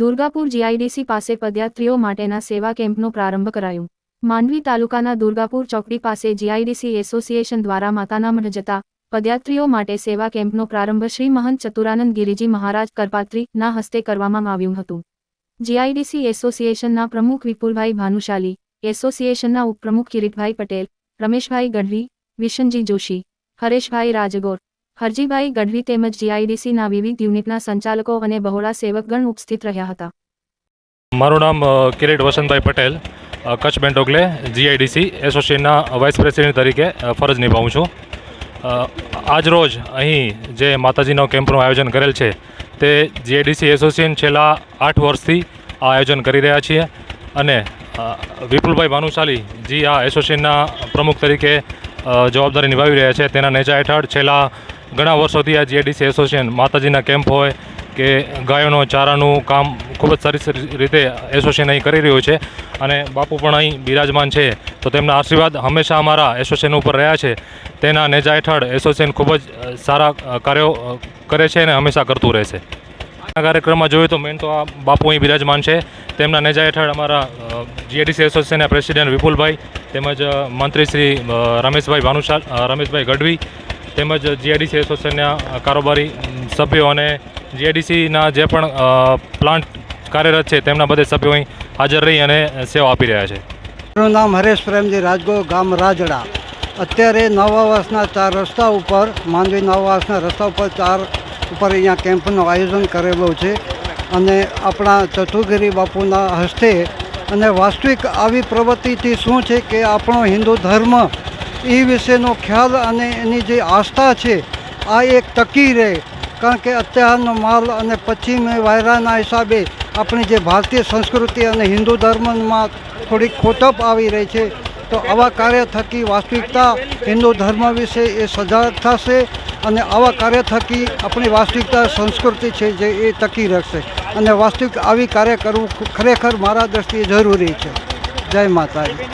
Durgapur GIDC પાસે પદયાત્રીઓ માટેના સેવા કેમ્પનો પ્રારંભ કરાયો. માંડવી તાલુકાના દુર્ગાપુર ચોકડી પાસે જીઆઈડીસી એસોસિએશન દ્વારા માતાના મઢ જતા પદયાત્રીઓ માટે સેવા કેમ્પનો પ્રારંભ શ્રી મહંત ચતુરાનંદ ગિરિજી મહારાજ કરપાત્રીના હસ્તે કરવામાં આવ્યું હતું. જીઆઈડીસી એસોસિએશનના પ્રમુખ વિપુલભાઈ ભાનુશાલી, એસોસિએશનના ઉપપ્રમુખ કિરીટભાઈ પટેલ, રમેશભાઈ ગઢવી, વિશનજી જોશી, હરેશભાઈ રાજગોર હરજીભાઈ ગઢવી તેમજ જીઆઈડીસીના વિવિધ યુનિટના સંચાલકો અને બહોળા સેવકગણ ઉપસ્થિત રહ્યા હતા. મારું નામ કિરીટ વસંતભાઈ પટેલ કચ્છ કચ્છ બેન્ટોકલે જીઆઈડીસી એસોસિએશનના વાઇસ પ્રેસિડેન્ટ તરીકે ફરજ નિભાવું છું. આજરોજ આજ રોજ અહીં જે માતાજીનો કેમ્પનું આયોજન કરેલ છે, તે જીઆઈડીસી એસોસિએશન છેલ્લા આઠ વર્ષથી આ આયોજન કરી રહ્યા છીએ અને વિપુલભાઈ ભાનુશાલી જી આ એસોસિએશનના પ્રમુખ તરીકે જવાબદારી નિભાવી રહ્યા છે. તેના નેજા હેઠળ છેલ્લા ઘણા વર્ષોથી આ જીઆઈડીસી એસોસિએશન માતાજીના કેમ્પ હોય કે ગાયોનો, ચારાનું કામ ખૂબ જ સારી રીતે એસોસિએશન અહીં કરી રહ્યું છે અને બાપુ પણ અહીં બિરાજમાન છે. તો તેમના આશીર્વાદ હંમેશા અમારા એસોસિએશન ઉપર રહ્યા છે. તેના નેજા હેઠળ એસોસિએશન ખૂબ જ સારા કાર્યો કરે છે અને હંમેશા કરતું રહેશે આ કાર્યક્રમમાં જોઈએ તો મેન તો આ બાપુ અહીં બિરાજમાન છે. તેમના નેજા હેઠળ અમારા જીએડીસી એસોસિએશનના પ્રેસિડેન્ટ વિપુલભાઈ તેમજ મંત્રી શ્રી રમેશભાઈ ભાનુશાલ રમેશભાઈ ગઢવી તેમજ જીઆઈડીસી એસોસિએશનના કારોબારી સભ્યો અને જીઆઈડીસીના જે પણ પ્લાન્ટ કાર્યરત છે, તેમના બધે સભ્યો અહીં હાજર રહી અને સેવા આપી રહ્યા છે. મારું નામ હરેશ પ્રેમજી રાજગો, ગામ રાજડા. અત્યારે નવા વર્ષના ચાર રસ્તા ઉપર, માંડવી નવા વર્ષના રસ્તા ઉપર ચાર ઉપર અહીંયા કેમ્પનું આયોજન કરેલું છે. અને આપણા ચતુર્ગીરી બાપુના હસ્તે અને વાસ્તવિક આવી પ્રવૃત્તિથી શું છે કે આપણો હિન્દુ ધર્મ એ વિશેનો ખ્યાલ અને એની જે આસ્થા છે, આ એક ટકી રહે. કારણ કે અત્યારનો માલ અને પશ્ચિમી વાયરાના હિસાબે આપણી જે ભારતીય સંસ્કૃતિ અને હિન્દુ ધર્મમાં થોડીક ખોટપ આવી રહી છે. તો આવા કાર્ય થકી વાસ્તવિકતા હિન્દુ ધર્મ વિશે એ સજાગ થશે અને આવા કાર્ય થકી આપણી વાસ્તવિકતા સંસ્કૃતિ છે જે એ ટકી રહેશે. અને વાસ્તવિક આવી કાર્ય કરવું ખરેખર મારા દ્રષ્ટિએ જરૂરી છે. જય માતાજી.